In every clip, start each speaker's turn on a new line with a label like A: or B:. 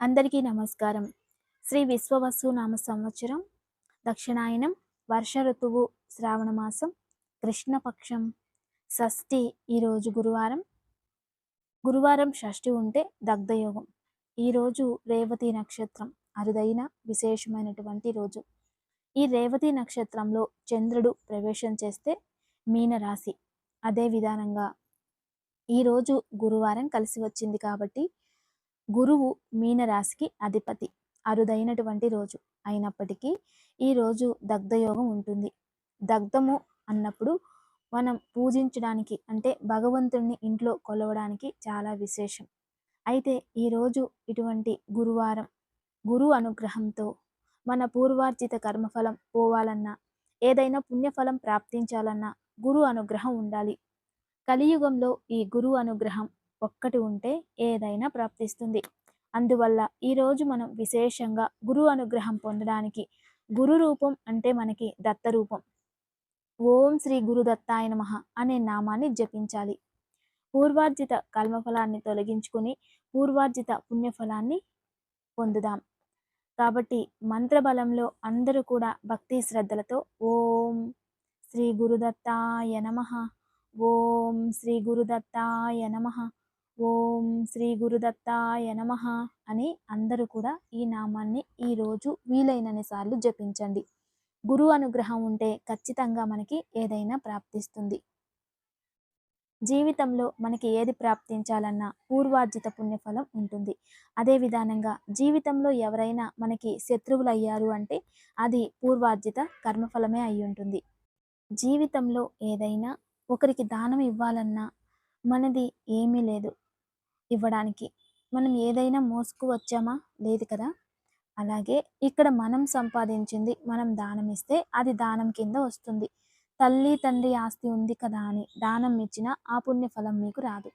A: అందరికీ నమస్కారం. శ్రీ విశ్వవసు నామ సంవత్సరం దక్షిణాయనం వర్ష ఋతువు శ్రావణ మాసం కృష్ణపక్షం షష్ఠి ఈరోజు గురువారం. గురువారం షష్ఠి ఉంటే దగ్ధయోగం. ఈరోజు రేవతి నక్షత్రం అరుదైన విశేషమైనటువంటి రోజు. ఈ రేవతి నక్షత్రంలో చంద్రుడు ప్రవేశం చేస్తే మీనరాశి. అదే విధానంగా ఈరోజు గురువారం కలిసి వచ్చింది కాబట్టి గురువు మీనరాశికి అధిపతి అరుదైనటువంటి రోజు అయినప్పటికీ ఈరోజు దగ్ధయోగం ఉంటుంది. దగ్ధము అన్నప్పుడు మనం పూజించడానికి అంటే భగవంతుడిని ఇంట్లో కొలవడానికి చాలా విశేషం. అయితే ఈరోజు ఇటువంటి గురువారం గురు అనుగ్రహంతో మన పూర్వార్జిత కర్మఫలం పోవాలన్నా ఏదైనా పుణ్యఫలం ప్రాప్తించాలన్నా గురు అనుగ్రహం ఉండాలి. కలియుగంలో ఈ గురు అనుగ్రహం ఒక్కటి ఉంటే ఏదైనా ప్రాప్తిస్తుంది. అందువల్ల ఈరోజు మనం విశేషంగా గురు అనుగ్రహం పొందడానికి గురు రూపం అంటే మనకి దత్త రూపం. ఓం శ్రీ గురు దత్తాయ నమ అనే నామాన్ని జపించాలి. పూర్వార్జిత కల్మఫలాన్ని తొలగించుకుని పూర్వార్జిత పుణ్యఫలాన్ని పొందుదాం. కాబట్టి మంత్రబలంలో అందరూ కూడా భక్తి శ్రద్ధలతో ఓం శ్రీ గురుదత్తాయ నమ. ఓం శ్రీ గురుదత్తాయ నమ. ఓం శ్రీ గురుదత్తాయ నమ అని అందరూ కూడా ఈ నామాన్ని ఈరోజు వీలైనన్ని సార్లు జపించండి. గురు అనుగ్రహం ఉంటే ఖచ్చితంగా మనకి ఏదైనా ప్రాప్తిస్తుంది. జీవితంలో మనకి ఏది ప్రాప్తించాలన్నా పూర్వార్జిత పుణ్యఫలం ఉంటుంది. అదే విధానంగా జీవితంలో ఎవరైనా మనకి శత్రువులు అయ్యారు అంటే అది పూర్వార్జిత కర్మఫలమే అయి ఉంటుంది జీవితంలో ఏదైనా ఒకరికి దానం ఇవ్వాలన్నా మనది ఏమీ లేదు ఇవ్వడానికి. మనం ఏదైనా మోసుకు వచ్చామా లేదు కదా? అలాగే ఇక్కడ మనం సంపాదించింది మనం దానం ఇస్తే అది దానం కింద వస్తుంది. తల్లి తండ్రి ఆస్తి ఉంది కదా అని దానం ఇచ్చిన ఆ పుణ్యఫలం మీకు రాదు.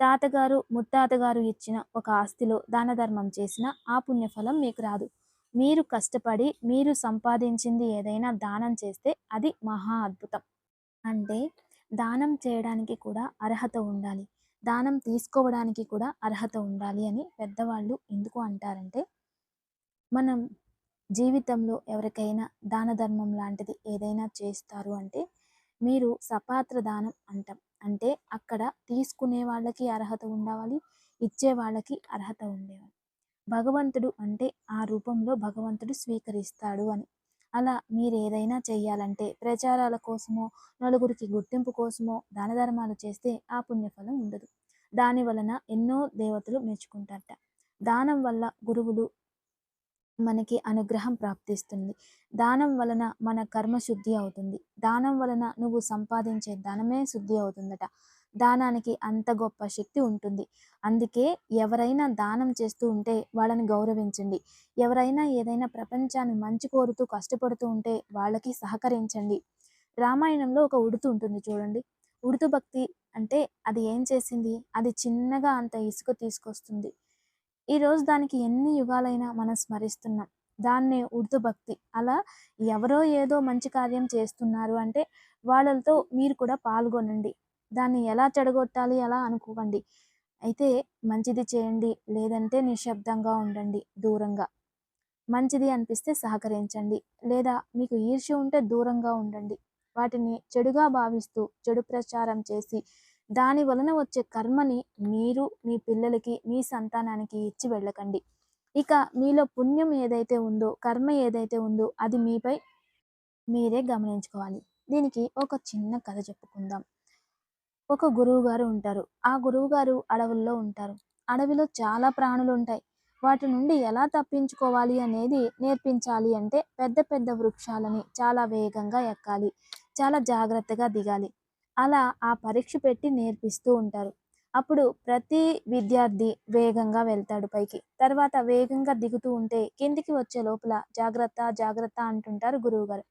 A: తాతగారు ముత్తాతగారు ఇచ్చిన ఒక ఆస్తిలో దాన ధర్మం చేసిన ఆ పుణ్యఫలం మీకు రాదు. మీరు కష్టపడి మీరు సంపాదించింది ఏదైనా దానం చేస్తే అది మహా అద్భుతం. అంటే దానం చేయడానికి కూడా అర్హత ఉండాలి. దానం తీసుకోవడానికి కూడా అర్హత ఉండాలి అని పెద్దవాళ్ళు ఎందుకు అంటారంటే మనం జీవితంలో ఎవరికైనా దాన ధర్మం లాంటిది ఏదైనా చేస్తారు అంటే మీరు సపాత్ర దానం అంటాం. అంటే అక్కడ తీసుకునే వాళ్ళకి అర్హత ఉండవాలి ఇచ్చే వాళ్ళకి అర్హత ఉండేవాళ్ళు. భగవంతుడు అంటే ఆ రూపంలో భగవంతుడు స్వీకరిస్తాడు అని. అలా మీరు ఏదైనా చేయాలంటే ప్రచారాల కోసమో నలుగురికి గుర్తింపు కోసమో దాన ధర్మాలు చేస్తే ఆ పుణ్యఫలం ఉండదు. దాని వలన ఎన్నో దేవతలు మెచ్చుకుంటారట. దానం వల్ల గురువులు మనకి అనుగ్రహం ప్రాప్తిస్తుంది. దానం వలన మన కర్మ శుద్ధి అవుతుంది. దానం వలన నువ్వు సంపాదించే ధనమే శుద్ధి అవుతుందట. దానానికి అంత గొప్ప శక్తి ఉంటుంది. అందుకే ఎవరైనా దానం చేస్తూ ఉంటే వాళ్ళని గౌరవించండి. ఎవరైనా ఏదైనా ప్రపంచాన్ని మంచి కోరుతూ కష్టపడుతూ ఉంటే వాళ్ళకి సహకరించండి. రామాయణంలో ఒక ఉడుతు ఉంటుంది చూడండి. ఉడుతు భక్తి అంటే అది ఏం చేసింది? అది చిన్నగా అంత ఇసుక తీసుకొస్తుంది. ఈరోజు దానికి ఎన్ని యుగాలైనా మనం స్మరిస్తున్నాం. దాన్నే ఉర్దూ భక్తి. అలా ఎవరో ఏదో మంచి కార్యం చేస్తున్నారు అంటే వాళ్ళతో మీరు కూడా పాల్గొనండి. దాన్ని ఎలా చెడగొట్టాలి అలా అనుకోకండి. అయితే మంచిది చేయండి లేదంటే నిశ్శబ్దంగా ఉండండి దూరంగా. మంచిది అనిపిస్తే సహకరించండి లేదా మీకు ఈర్ష్య ఉంటే దూరంగా ఉండండి. వాటిని చెడుగా భావిస్తూ చెడు ప్రచారం చేసి దాని వలన వచ్చే కర్మని మీరు మీ పిల్లలకి మీ సంతానానికి ఇచ్చి వెళ్ళకండి. ఇక మీలో పుణ్యం ఏదైతే ఉందో కర్మ ఏదైతే ఉందో అది మీపై మీరే గమనించుకోవాలి. దీనికి ఒక చిన్న కథ చెప్పుకుందాం. ఒక గురువు గారు ఉంటారు. ఆ గురువు గారు అడవుల్లో ఉంటారు. అడవిలో చాలా ప్రాణులు ఉంటాయి వాటి నుండి ఎలా తప్పించుకోవాలి అనేది నేర్పించాలి అంటే పెద్ద పెద్ద వృక్షాలని చాలా వేగంగా ఎక్కాలి. చాలా జాగ్రత్తగా దిగాలి. అలా ఆ పరీక్ష పెట్టి నేర్పిస్తూ ఉంటారు. అప్పుడు ప్రతి విద్యార్థి వేగంగా వెళ్తాడు పైకి. తర్వాత వేగంగా దిగుతూ ఉంటే కిందికి వచ్చే లోపల జాగ్రత్త జాగ్రత్త అంటుంటారు గురువుగారు.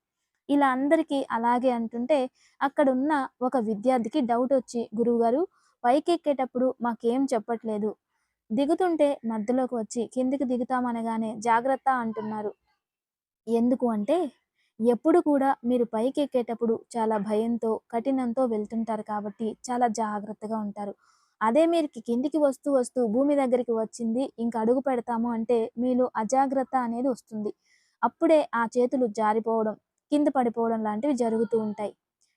A: ఇలా అందరికీ అలాగే అంటుంటే అక్కడున్న ఒక విద్యార్థికి డౌట్ వచ్చి గురువుగారు పైకెక్కేటప్పుడు మాకేం చెప్పట్లేదు దిగుతుంటే మధ్యలోకి వచ్చి కిందికి దిగుతామనగానే జాగ్రత్త అంటున్నారు ఎందుకు అంటే ఎప్పుడు కూడా మీరు పైకెక్కేటప్పుడు చాలా భయంతో, కఠినంతో వెళ్తుంటారు కాబట్టి చాలా జాగ్రత్తగా ఉంటారు. అదే మీరు కిందికి వస్తూ, వస్తూ భూమి దగ్గరికి వచ్చింది ఇంకా అడుగు పెడతాము అంటే మీలో అజాగ్రత్త అనేది వస్తుంది. అప్పుడే ఆ చేతులు జారిపోవడం, కింద పడిపోవడం లాంటివి జరుగుతూ ఉంటాయి.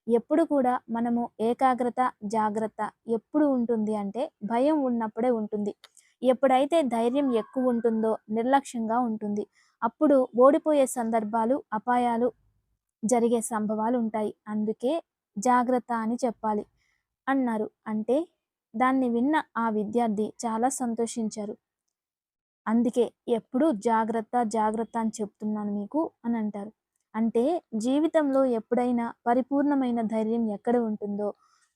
A: ఎప్పుడు కూడా మనము ఏకాగ్రత, జాగ్రత్త ఎప్పుడు ఉంటుంది అంటే భయం ఉన్నప్పుడే ఉంటుంది. ఎప్పుడైతే ధైర్యం ఎక్కువ ఉంటుందో నిర్లక్ష్యంగా ఉంటుంది. అప్పుడు ఓడిపోయే సందర్భాలు, అపాయాలు జరిగే సంభవాలు ఉంటాయి. అందుకే జాగ్రత్త అని చెప్పాలి అన్నారు. అంటే దాన్ని విన్న ఆ విద్యార్థి చాలా సంతోషించారు. అందుకే ఎప్పుడూ జాగ్రత్త, జాగ్రత్త అని చెప్తున్నాను మీకు అని అంటారు. అంటే జీవితంలో ఎప్పుడైనా పరిపూర్ణమైన ధైర్యం ఎక్కడ ఉంటుందో,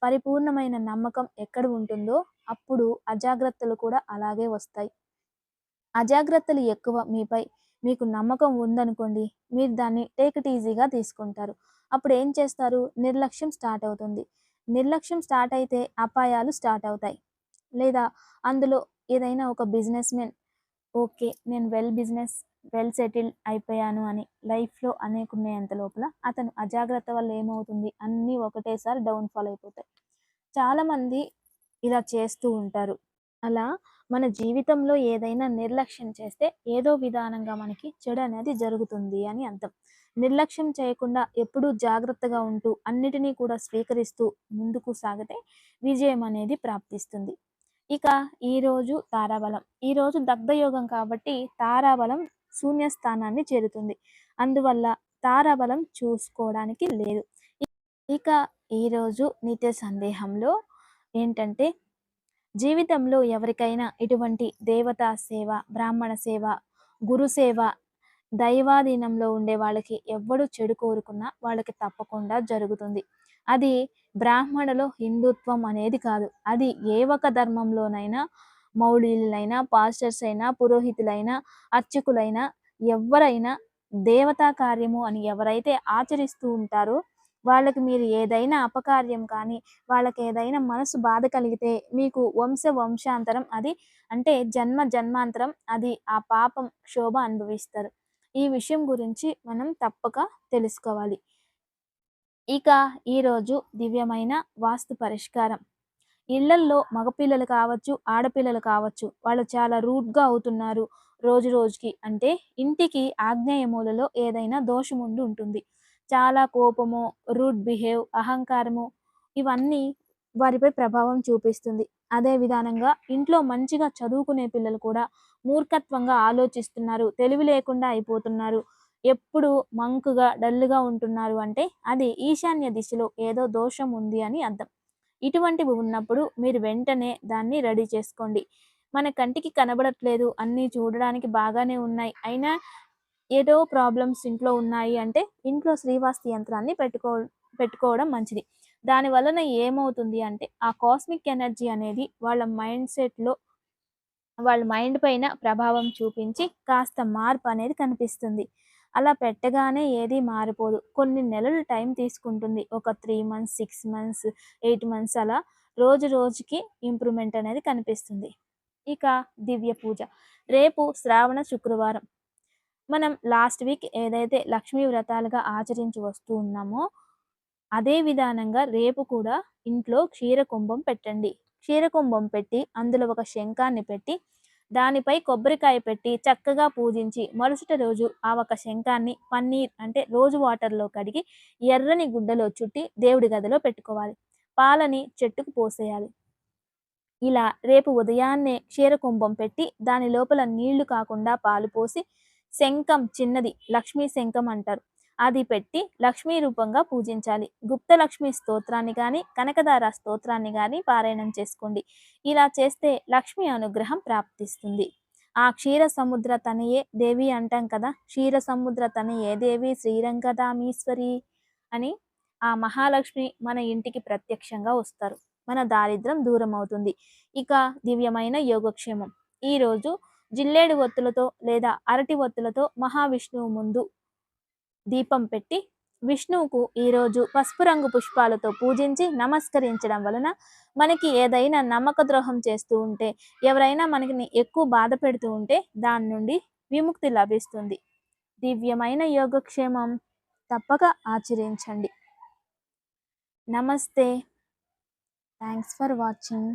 A: పరిపూర్ణమైన నమ్మకం ఎక్కడ ఉంటుందో అప్పుడు అజాగ్రత్తలు కూడా అలాగే వస్తాయి. అజాగ్రత్తలు ఎక్కువ మీపై మీకు నమ్మకం ఉందనుకోండి, మీరు దాన్ని టేక్ ఇట్ ఈజీగా తీసుకుంటారు. అప్పుడు ఏం చేస్తారు? నిర్లక్ష్యం స్టార్ట్ అవుతుంది. నిర్లక్ష్యం స్టార్ట్ అయితే అపాయాలు స్టార్ట్ అవుతాయి. లేదా అందులో ఏదైనా ఒక బిజినెస్ మెన్ ఓకే. నేను వెల్ బిజినెస్, వెల్ సెటిల్ అయిపోయాను అని లైఫ్‌లో అనుకునేంత లోపల అతను అజాగ్రత్త వల్ల ఏమవుతుంది? అన్నీ ఒకటేసారి డౌన్‌ఫాల్ అయిపోతాయి. చాలామంది ఇలా చేస్తూ ఉంటారు. అలా మన జీవితంలో ఏదైనా నిర్లక్ష్యం చేస్తే ఏదో విధానంగా మనకి చెడు అనేది జరుగుతుంది అని అర్థం. నిర్లక్ష్యం చేయకుండా ఎప్పుడూ జాగ్రత్తగా ఉంటూ అన్నిటినీ కూడా స్వీకరిస్తూ ముందుకు సాగితే విజయం అనేది ప్రాప్తిస్తుంది. ఇక ఈరోజు తారాబలం. ఈరోజు దగ్ధయోగం కాబట్టి తారాబలం శూన్యస్థానాన్ని చేరుతుంది. అందువల్ల తారాబలం చూసుకోవడానికి లేదు. ఇక ఈరోజు నిత్య సందేహంలో ఏంటంటే జీవితంలో ఎవరికైనా ఇటువంటి దేవతా సేవ, బ్రాహ్మణ సేవ, గురు సేవ, దైవాధీనంలో ఉండే వాళ్ళకి ఎవ్వడు చెడు కోరుకున్నా వాళ్ళకి తప్పకుండా జరుగుతుంది. అది బ్రాహ్మణలో హిందుత్వం అనేది కాదు. అది ఏ ఒక ధర్మంలోనైనా మౌళీలైనా పాస్టర్స్ అయినా, పురోహితులైనా, అర్చకులైనా ఎవరైనా దేవతా కార్యము అని ఎవరైతే ఆచరిస్తూ ఉంటారో వాళ్ళకి మీరు ఏదైనా అపకార్యం కానీ, వాళ్ళకి ఏదైనా మనసు బాధ కలిగితే మీకు వంశ వంశాంతరం అది అంటే జన్మ జన్మాంతరం అది ఆ పాపం క్షోభ అనుభవిస్తారు. ఈ విషయం గురించి మనం తప్పక తెలుసుకోవాలి. ఇక ఈరోజు దివ్యమైన వాస్తు పరిష్కారం. ఇళ్ళల్లో మగపిల్లలు కావచ్చు, ఆడపిల్లలు కావచ్చు వాళ్ళు చాలా రూడ్‌గా అవుతున్నారు రోజు రోజుకి. అంటే ఇంటికి ఆగ్నేయ మూలలో ఏదైనా దోషం ఉండి ఉంటుంది. చాలా కోపము, రూడ్ బిహేవ్, అహంకారము ఇవన్నీ వారిపై ప్రభావం చూపిస్తుంది. అదే విధానంగా ఇంట్లో మంచిగా చదువుకునే పిల్లలు కూడా మూర్ఖత్వంగా ఆలోచిస్తున్నారు. తెలివి లేకుండా అయిపోతున్నారు. ఎప్పుడు మంకుగా, డల్‌గా ఉంటున్నారు అంటే అది ఈశాన్య దిశలో ఏదో దోషం ఉంది అని అర్థం. ఇటువంటివి ఉన్నప్పుడు మీరు వెంటనే దాన్ని రెడీ చేసుకోండి. మన కంటికి కనబడట్లేదు, అన్నీ చూడడానికి బాగానే ఉన్నాయి. అయినా ఏదో ప్రాబ్లమ్స్ ఇంట్లో ఉన్నాయి అంటే ఇంట్లో శ్రీవాస్తి యంత్రాన్ని పెట్టుకో పెట్టుకోవడం మంచిది. దాని వలన ఏమవుతుంది అంటే ఆ కాస్మిక్ ఎనర్జీ అనేది వాళ్ళ మైండ్ సెట్‌లో వాళ్ళ మైండ్ పైన ప్రభావం చూపించి కాస్త మార్పు అనేది కనిపిస్తుంది. అలా పెట్టగానే ఏది మారిపోదు. కొన్ని నెలలు టైం తీసుకుంటుంది. ఒక three months, six months, eight months అలా రోజు రోజుకి ఇంప్రూవ్‌మెంట్ అనేది కనిపిస్తుంది. ఇక దివ్య పూజ. రేపు శ్రావణ శుక్రవారం. మనం లాస్ట్ వీక్ ఏదైతే లక్ష్మీ వ్రతాలుగా ఆచరించి వస్తూ ఉన్నామో అదే విధానంగా రేపు కూడా ఇంట్లో క్షీరకుంభం పెట్టండి. క్షీరకుంభం పెట్టి అందులో ఒక శంఖాన్ని పెట్టి దానిపై కొబ్బరికాయ పెట్టి చక్కగా పూజించి మరుసటి రోజు ఆ ఒక శంఖాన్ని పన్నీర్ అంటే రోజు వాటర్‌లో కడిగి ఎర్రని గుడ్డలో చుట్టి దేవుడి గదిలో పెట్టుకోవాలి. పాలని చెట్టుకు పోసేయాలి. ఇలా రేపు ఉదయాన్నే క్షీరకుంభం పెట్టి దాని లోపల నీళ్ళు కాకుండా పాలు పోసి శంఖం చిన్నది లక్ష్మీ శంఖం అంటారు. అది పెట్టి లక్ష్మీ రూపంగా పూజించాలి. గుప్తలక్ష్మి స్తోత్రాన్ని కానీ కనకదార స్తోత్రాన్ని కానీ పారాయణం చేసుకోండి. ఇలా చేస్తే లక్ష్మి అనుగ్రహం ప్రాప్తిస్తుంది. ఆ క్షీర సముద్ర తనయే దేవి అంటాం కదా! క్షీర సముద్ర తనయే దేవి శ్రీరంగధామీశ్వరి అని ఆ మహాలక్ష్మి మన ఇంటికి ప్రత్యక్షంగా వస్తారు. మన దారిద్ర్యం దూరం అవుతుంది. ఇక దివ్యమైన యోగక్షేమం. ఈరోజు జిల్లేడు ఒత్తులతో లేదా అరటి ఒత్తులతో మహావిష్ణువు ముందు దీపం పెట్టి విష్ణువుకు ఈరోజు పసుపు రంగు పుష్పాలతో పూజించి నమస్కరించడం వలన మనకి ఏదైనా నమ్మక ద్రోహం చేస్తూ ఉంటే, ఎవరైనా మనకి ఎక్కువ బాధ పెడుతూ ఉంటే దాని నుండి విముక్తి లభిస్తుంది. దివ్యమైన యోగక్షేమం. తప్పక ఆచరించండి నమస్తే థ్యాంక్స్ ఫర్ వాచింగ్